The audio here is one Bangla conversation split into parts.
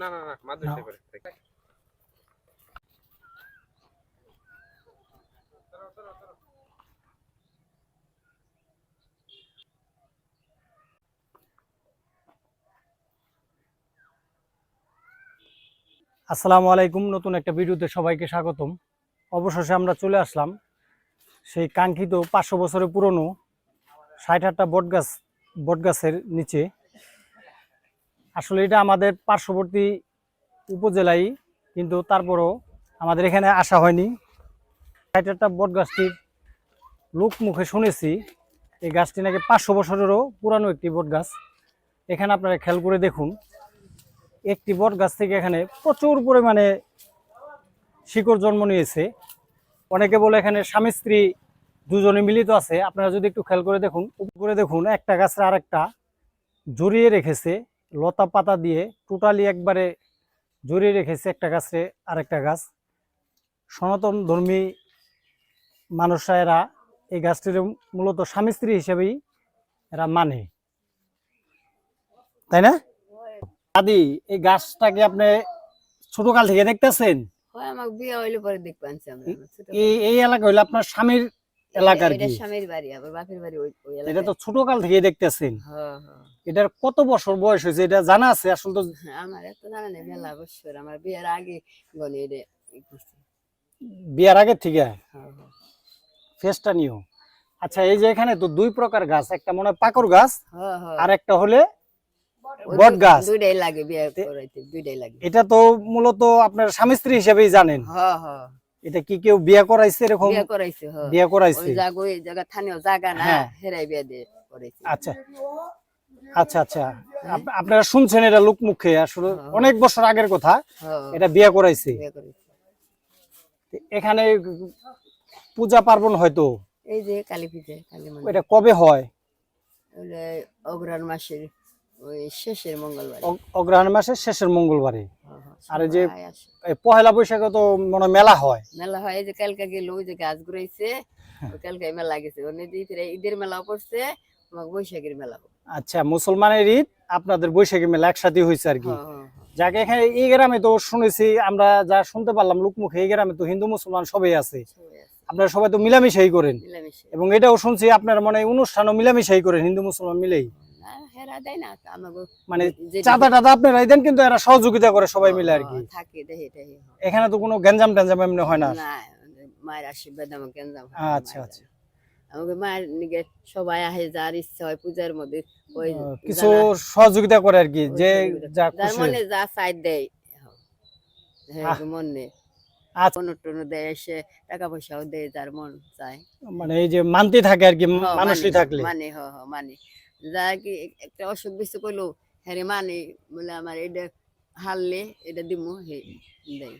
না না না মাছ ধরতে পারে আসসালামু আলাইকুম নতুন একটা ভিডিওতে সবাইকে স্বাগতম। অবশেষে আমরা চলে আসলাম সেই কাঙ্ক্ষিত পাঁচশো বছরের পুরনো ষাট আটটা বটগাছ বটগাছের নিচে। আসলে এটা আমাদের পার্শ্ববর্তী উপজেলাই কিন্তু তারপরও আমাদের এখানে আসা হয়নি। ষাট আটটা বটগাছটির লোক মুখে শুনেছি, এই গাছটি নাকি পাঁচশো বছরেরও পুরানো একটি বটগাছ এখানে আপনারা খেয়াল করে দেখুন, একটি বট গাছ থেকে এখানে প্রচুর পরিমাণে শিকড় জন্ম নিয়েছে। অনেকে বলে এখানে স্বামী স্ত্রী দুজনে মিলিত আছে। আপনারা যদি একটু খেয়াল করে দেখুন উপরে দেখুন একটা গাছের আরেকটা জড়িয়ে রেখেছে লতা পাতা দিয়ে টোটালি একবারে জড়িয়ে রেখেছে একটা গাছে আরেকটা গাছ। সনাতন ধর্মী মানুষরা এরা এই গাছটির মূলত স্বামী স্ত্রী হিসেবেই এরা মানে। তাই না? দাদি এই গাছটাকে আপনি ছোটকাল থেকে দেখতেছেন? এই এলাকা হইলে আপনার স্বামীর এলাকার কি। স্বামীর বাড়ি আবার বাপের বাড়ি ওই ওই এটা তো ছোটকাল থেকে দেখতেছেন। হ্যাঁ হ্যাঁ এটার কত বছর বয়স হয়েছে? এটা জানা আছে? আসলে তো আমার এত জানা নেই মেলা বছর আমার বিয়ের আগে গনে এটা। বিয়ার হ্যাঁ, হ্যাঁ। ফেসটা নিও। আচ্ছা এই যে এখানে তো দুই প্রকার গাছ। একটা মনে হয় পাকর গাছ হ্যাঁ, হ্যাঁ। আর একটা হলে বট গাছ। দুইটাই লাগে বিয়ে করাইতে দুইটাই লাগে। এটা তো মূলত আপনার স্বামী স্ত্রী হিসেবেই জানেন। হ্যাঁ হ্যাঁ এটা কি কেউ বিয়ে করাইছে এরকম? বিয়ে করাইছে হ্যাঁ বিয়ে করাইছে। ওই জায়গা ওই জায়গা স্থানীয় জায়গা না হ্যাঁ। হেরাই বিয়ে দিয়ে করাইছে। আচ্ছা। আচ্ছা আচ্ছা। আপনারা শুনছেন এটা লোক মুখে আসলে। অনেক বছর আগের কথা। এটা বিয়ে করাইছে। এখানে পূজা পার্বণ হয়তো এই যে কালী পূজা কালী এটা কবে হয়? ওই অগ্রহণ মাসের ওই শেষের মঙ্গলবার। অগ্রহায়ণ মাসের শেষের মঙ্গলবারে। হ্যাঁ, হ্যাঁ, আর যে পহেলা বৈশাখে তো মনে মেলা হয়। মেলা হয় যে কালকে গেল ওই যে গাছ ঘুরাইছে কালকে মেলা গেছে। ঈদের মেলা পড়ছে বৈশাখের মেলা আচ্ছা মুসলমানের ঈদ আপনাদের বৈশাখী মেলা একসাথে হয়েছে আর কি। হ্যাঁ, হ্যাঁ, হ্যাঁ। যাকে এখানে এই গ্রামে তো শুনেছি আমরা যা শুনতে পারলাম লোকমুখে এই গ্রামে তো হিন্দু মুসলমান সবাই আছে। আপনারা সবাই তো মিলামিশাই করেন। এবং এটাও শুনছি আপনার মনে হয় অনুষ্ঠানও মিলামিশাই করেন হিন্দু মুসলমান মিলেই। হেরা দেয় না আমাকে মানে চাঁদা টাদা আপনারা দেন কিন্তু এরা সহযোগিতা করে সবাই মিলে আর কি। হ্যাঁ, থাকে দেখে দেখে এখানে তো কোনো গ্যাঞ্জাম ট্যাঞ্জাম এমনি হয় না। না মায়ের আশীর্বাদ আমাকে কেন্দ্র আচ্ছা আচ্ছা। আমাকে মায়ের নিকে সবাই আহে যার ইচ্ছা হয় পূজার মধ্যে কিছু সহযোগিতা করে আর কি যে যা যার খুশি। মনে যা সাইড দেয়। হ্যাঁ মনে। আচ্ছা। এসে টাকা পয়সাও দেয় যার মন চায়। মানে এই যে মানতে থাকে আর কি মানুষই মানে, থাকলে। মানে হ মানে। যা কি একটা অসুখ বিসুখ করল হ্যাঁ মানে বলে আমার এটা হারলে এটা দিমু, হে দেয়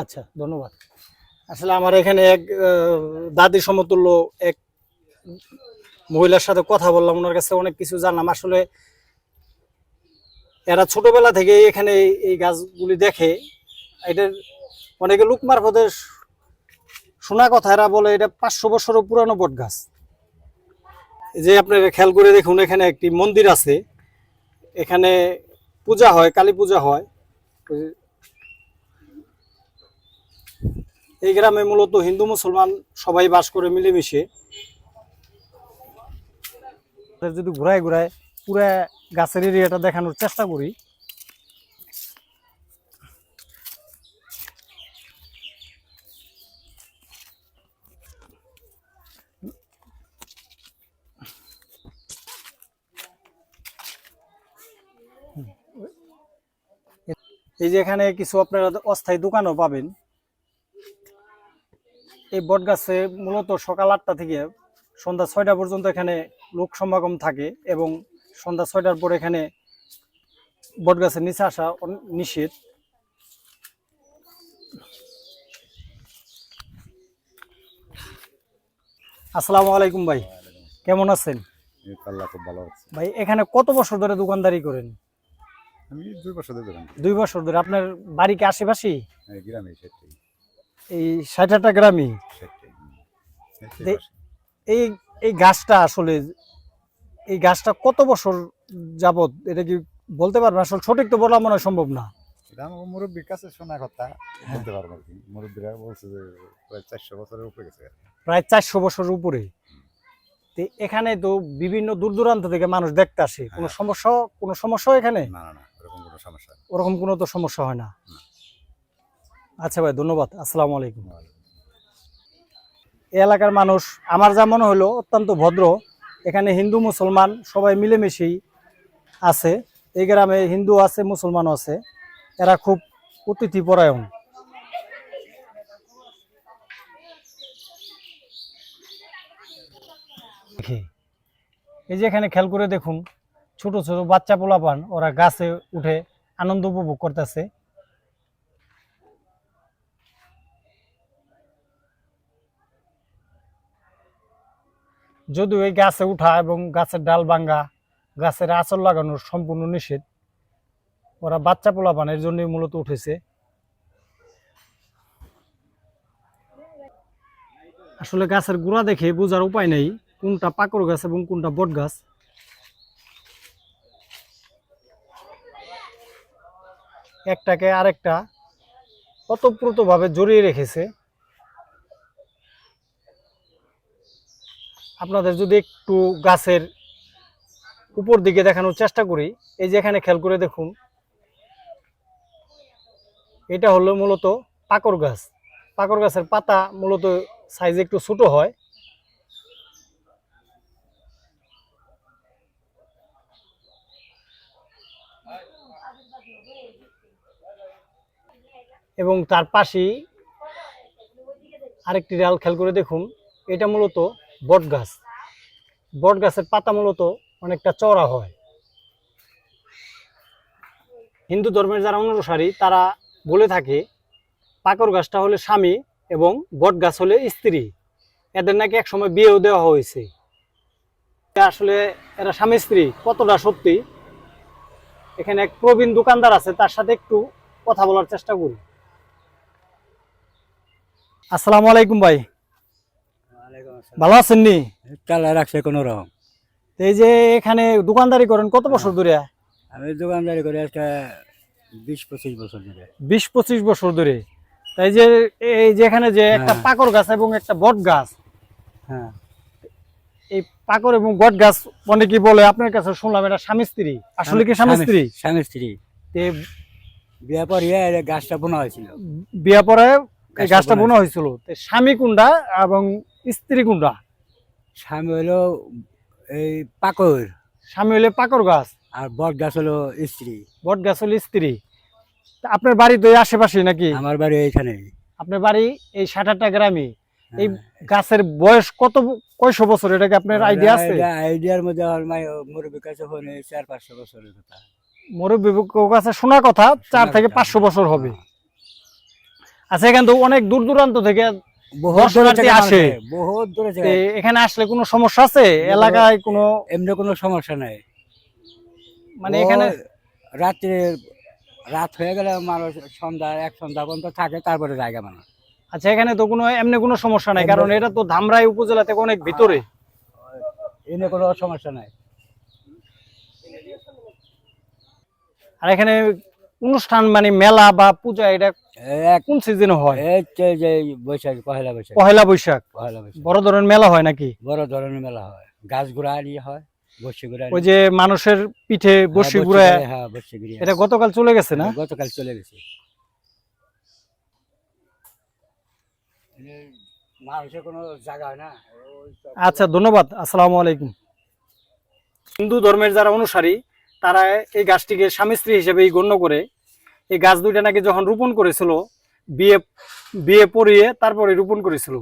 আচ্ছা ধন্যবাদ। আসলে আমার এখানে এক দাদি সমতুল্য এক মহিলার সাথে কথা বললাম, ওনার কাছে অনেক কিছু জানলাম। আসলে এরা ছোটবেলা থেকে এখানে এই- গাছগুলি দেখে এটার অনেকে লোক মারফতে শোনা কথা, এরা বলে এটা পাঁচশো বছরও পুরানো বট গাছ যে আপনারা খেয়াল করে দেখুন, এখানে একটি মন্দির আছে। এখানে পূজা হয়, কালী পূজা হয়। এই গ্রামে মূলত হিন্দু, মুসলমান সবাই বাস করে মিলেমিশে। যদি ঘুরায় ঘুরায় পুরা গাছের এরিয়াটা দেখানোর চেষ্টা করি এই যে এখানে কিছু আপনারা অস্থায়ী দোকানও পাবেন। এই বট গাছে মূলত সকাল আটটা থেকে সন্ধ্যা ছয়টা পর্যন্ত এখানে লোক সমাগম থাকে এবং সন্ধ্যা ছয়টার পর এখানে বট গাছের নিচে আসা নিষেধ। আসসালামু আলাইকুম ভাই কেমন আছেন? ভাই এখানে কত বছর ধরে দোকানদারি করেন? আমি দুই বছর ধরে দুই বছর ধরে। আপনার বাড়ি কি আশেপাশেই? এই গ্রামে এই ষাট আটটা গ্রামই এই এই গাছটা আসলে এই গাছটা কত বছর যাবত এটা কি বলতে পারবেন? আসলে সঠিক তো বলা মনে হয় সম্ভব না। এটা আমার মুরব্বীর কাছে শোনা কথা বলতে পারব আর কি। মুরব্বীরা বলছে যে প্রায় চারশো বছরের উপরে গেছে। প্রায় চারশো বছরের উপরে। তো এখানে তো বিভিন্ন দূর দূরান্ত থেকে মানুষ দেখতে আসে। কোনো হ্যাঁ। সমস্যা কোনো সমস্যা এখানে? না না। সমস্যা ওরকম কোনো তো সমস্যা হয় না। আচ্ছা ভাই ধন্যবাদ। আসসালামু আলাইকুম। এই এলাকার মানুষ আমার যা মনে হলো অত্যন্ত ভদ্র। এখানে হিন্দু মুসলমান সবাই মিলেমিশেই আছে। এই গ্রামে হিন্দু আছে মুসলমানও আছে। এরা খুব অতিথি পরায়ণ এই যে এখানে খেয়াল করে দেখুন ছোট ছোট বাচ্চা পোলাপান ওরা গাছে উঠে আনন্দ উপভোগ করতেছে। যদিও এই গাছে উঠা এবং গাছের ডাল ভাঙ্গা গাছের আচর লাগানো সম্পূর্ণ নিষেধ, ওরা বাচ্চা পোলাপানের জন্যই মূলত উঠেছে। আসলে গাছের গোড়া দেখে বোঝার উপায় নেই কোনটা পাকড় গাছ এবং কোনটা বট গাছ একটাকে আরেকটা ওতপ্রোতভাবে জড়িয়ে রেখেছে। আপনাদের যদি একটু গাছের উপর দিকে দেখানোর চেষ্টা করি, এই যে এখানে খেয়াল করে দেখুন, এটা হলো মূলত পাকর গাছ। পাকর গাছের পাতা মূলত সাইজ একটু ছোট হয় এবং তার পাশেই আরেকটি ডাল খেয়াল করে দেখুন, এটা মূলত বট গাছ বট গাছের পাতা মূলত অনেকটা চড়া হয়। হিন্দু ধর্মের যারা অনুসারী, তারা বলে থাকে, পাকর গাছটা হলে স্বামী এবং বট গাছ হলে স্ত্রী। এদের নাকি একসময় বিয়েও দেওয়া হয়েছে। আসলে এরা স্বামী স্ত্রী কতটা সত্যি? এখানে এক প্রবীণ দোকানদার আছে তার সাথে একটু কথা বলার চেষ্টা করি। আসসালামু আলাইকুম ভাই। ভালো আছেন নি? চালা রাখছে কোনো রকম। এই যে এখানে দোকানদারি করেন কত বছর ধরে? আমি দোকানদারি করে একটা বিশ পঁচিশ বছর ধরে। বিশ পঁচিশ বছর ধরে। তাই যে এই যে এখানে যে একটা হ্যাঁ। পাকর গাছ এবং একটা বট গাছ। হ্যাঁ। এই পাকর এবং বট গাছ অনেকে বলে আপনার কাছে শুনলাম এটা স্বামী স্ত্রী। আসলে কি স্বামী স্ত্রী? স্বামী স্ত্রী। তে বিয়ে পরিয়ে গাছটা বোনা হয়েছিল। বিয়া পরে এই গাছটা বোনা হয়েছিল। স্বামী কোনটা এবং স্ত্রী কোনটা? স্বামী হলো এই পাকর। স্বামী হলে পাকর গাছ। আর বট গাছ হলো স্ত্রী। বট গাছ হলে স্ত্রী। আপনার বাড়ি তো এই আশেপাশে নাকি? আমার বাড়ি এইখানে আপনার বাড়ি এই সাতারটা গ্রামে? এই হ্যাঁ। গাছের বয়স কত কয়শো বছর এটা কি আপনার আইডিয়া আছে আইডিয়ার মধ্যে আমার মাই মুরব্বী কাছে হলে চার পাঁচশো বছরের কথা মুরব্বী কাছে শোনা কথা চার থেকে। পাঁচশো বছর হবে হ্যাঁ। আচ্ছা এখান তো অনেক দূর দূরান্ত থেকে আসে। এখানে আসলে কোনো সমস্যা আছে এলাকায় কোনো এমনি কোনো সমস্যা নাই মানে এখানে রাত্রে রাত হয়ে গেলে মানুষ সন্ধ্যা এক সন্ধ্যা পর্যন্ত থাকে তারপরে জায়গা মানুষ আচ্ছা এখানে তো কোনো এমনি কোনো সমস্যা নাই কারণ এটা তো ধামরাই উপজেলা থেকে অনেক ভিতরে। এনে কোনো সমস্যা নাই। আর এখানে অনুষ্ঠান মানে মেলা বা পূজা এটা কোন সিজনে হয়? এই যে যে বৈশাখ পহেলা বৈশাখ। পহেলা বৈশাখ। পহেলা বৈশাখ। বড় ধরনের মেলা হয় নাকি? বড় ধরনের মেলা হয়। গাছ ঘোড়া নিয়ে হয় ওই যে মানুষের পিঠে বসি হ্যাঁ বসে ঘুরে এটা গতকাল চলে গেছে না? গতকাল চলে গেছে মানুষের কোনো জায়গা হয় না ওই সব- আচ্ছা ধন্যবাদ। আসসালামু আলাইকুম। হিন্দু ধর্মের যারা অনুসারী, তারা এই গাছটিকে স্বামী স্ত্রী হিসেবেই গণ্য করে। এই গাছ দুইটা নাকি যখন রোপণ করেছিল, বিয়ে বিয়ে পড়িয়ে তারপরে রোপণ করেছিল।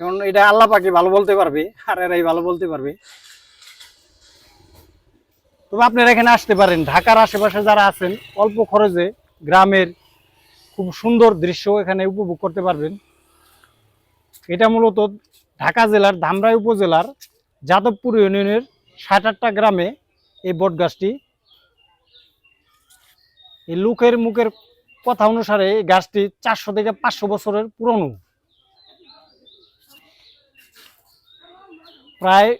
কারণ এটা আল্লাহ পাকে ভালো বলতে পারবে, আর এরাই ভালো বলতে পারবে। তবে আপনারা এখানে আসতে পারেন। ঢাকার আশেপাশে যারা আছেন, অল্প খরচে গ্রামের খুব সুন্দর দৃশ্য এখানে উপভোগ করতে পারবেন। এটা মূলত ঢাকা জেলার ধামরাই উপজেলার যাদবপুর ইউনিয়নের ষাট আটটা গ্রামে এই বট গাছটি এই লোকের মুখের কথা অনুসারে এই গাছটি চারশো থেকে পাঁচশো বছরের পুরনো। প্রায়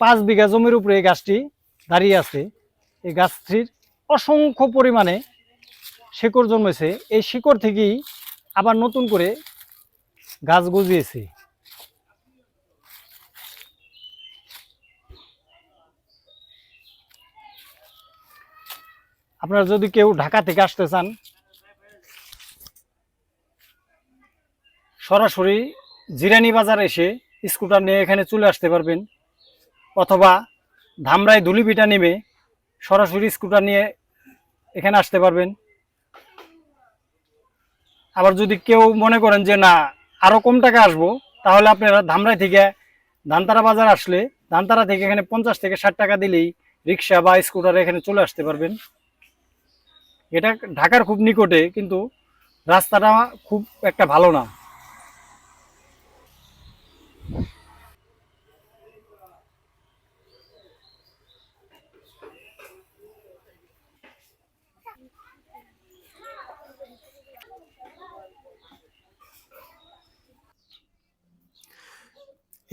পাঁচ বিঘা জমির উপরে এই গাছটি দাঁড়িয়ে আছে। এই গাছটির অসংখ্য পরিমাণে শিকড় জন্মেছে। এই শিকড় থেকেই আবার নতুন করে গাছ গজিয়েছে। আপনারা যদি কেউ ঢাকা থেকে আসতে চান, সরাসরি জিরানি বাজার এসে স্কুটার নিয়ে এখানে চলে আসতে পারবেন, অথবা ধামরাই ধুলিপিটা নেমে সরাসরি স্কুটার নিয়ে এখানে আসতে পারবেন। আবার যদি কেউ মনে করেন যে না আরও কম টাকা আসব, তাহলে আপনারা ধামরাই থেকে ধানতারা বাজার আসলে ধানতারা থেকে এখানে পঞ্চাশ থেকে ষাট টাকা দিলেই রিক্সা বা স্কুটার এখানে চলে আসতে পারবেন। এটা ঢাকার খুব নিকটে, কিন্তু রাস্তাটা খুব একটা ভালো না।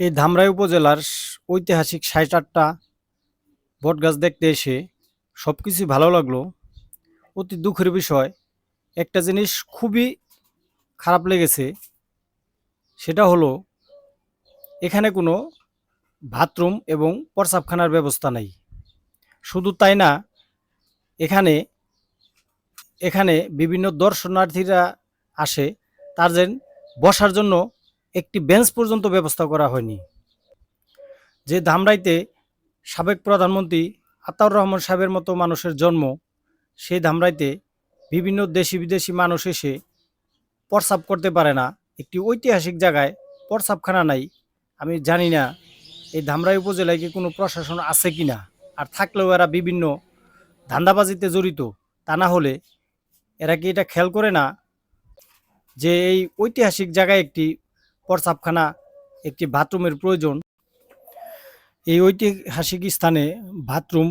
এই ধামরাই উপজেলার ঐতিহাসিক ষাট আটটা বটগাছ দেখতে এসে সব কিছুই ভালো লাগল। অতি দুঃখের বিষয়, একটা জিনিস খুবই খারাপ লেগেছে, সেটা হলো এখানে কোনো বাথরুম এবং প্রসাবখানার ব্যবস্থা নেই। শুধু তাই না, এখানে এখানে বিভিন্ন দর্শনার্থীরা আসে তাদের বসার জন্য একটি বেঞ্চ পর্যন্ত ব্যবস্থা করা হয়নি। যে ধামরাইতে সাবেক প্রধানমন্ত্রী আতাউর রহমান সাহেবের মতো মানুষের জন্ম, সেই ধামরাইতে বিভিন্ন দেশি বিদেশি মানুষ এসে প্রসাব করতে পারে না। একটি ঐতিহাসিক জায়গায় প্রসাবখানা নাই। আমি জানি না এই ধামরাই উপজেলায় কি কোনো প্রশাসন আছে কি না। আর থাকলেও এরা বিভিন্ন ধান্দাবাজিতে জড়িত, তা না হলে এরা কি এটা খেয়াল করে না যে এই ঐতিহাসিক জায়গায় একটি প্রসাবখানা একটি বাথরুমের প্রয়োজন। এই ঐতিহাসিক স্থানে বাথরুম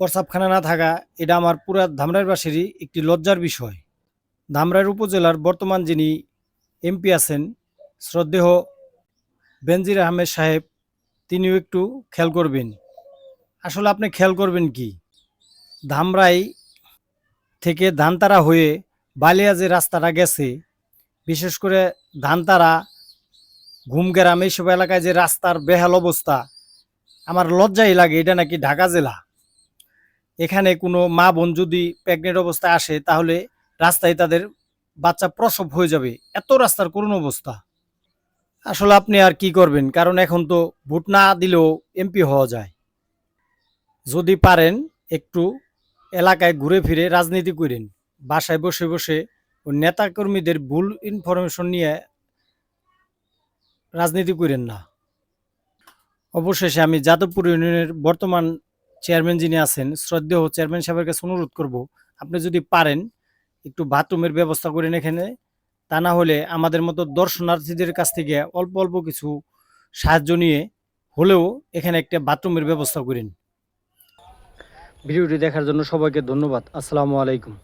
প্রসাবখানা না থাকা, এটা আমার পুরা ধামরাইবাসীরই একটি লজ্জার বিষয়। ধামরাইর উপজেলার বর্তমান যিনি এমপি আছেন শ্রদ্ধেহ বেনজির আহমেদ সাহেব, তিনিও একটু খেয়াল করবেন। আসলে আপনি খেয়াল করবেন কি? ধামরাই থেকে ধানতারা হয়ে বালিয়া যে রাস্তাটা গেছে বিশেষ করে ধানতারা, ঘুমগ্রাম, এইসব এলাকায় যে রাস্তার বেহাল অবস্থা, আমার লজ্জাই লাগে, এটা নাকি ঢাকা জেলা। এখানে কোনো মা বোন যদি প্রেগনেন্ট অবস্থায় আসে, তাহলে রাস্তায় তাদের বাচ্চা প্রসব হয়ে যাবে। এত রাস্তার করুণ অবস্থা। আসলে আপনি আর কি করবেন? কারণ এখন তো ভোট না দিলেও এমপি হওয়া যায়। যদি পারেন, একটু এলাকায় ঘুরে ফিরে রাজনীতি করেন। বাসায় বসে বসে ওই নেতাকর্মীদের ভুল ইনফরমেশন নিয়ে রাজনীতি করেন না। অবশেষে আমি যাদবপুর ইউনিয়নের বর্তমান চেয়ারম্যান যিনি আছেন, শ্রদ্ধেয় চেয়ারম্যান সাহেবের কাছে অনুরোধ করব, আপনি যদি পারেন, একটু বাথরুমের ব্যবস্থা করেন এখানে। তা না হলে আমাদের মতো দর্শনার্থীদের কাছ থেকে অল্প অল্প কিছু সাহায্য নিয়ে হলেও এখানে একটা বাথরুমের ব্যবস্থা করেন। ভিডিওটি দেখার জন্য সবাইকে ধন্যবাদ। আসসালামু আলাইকুম।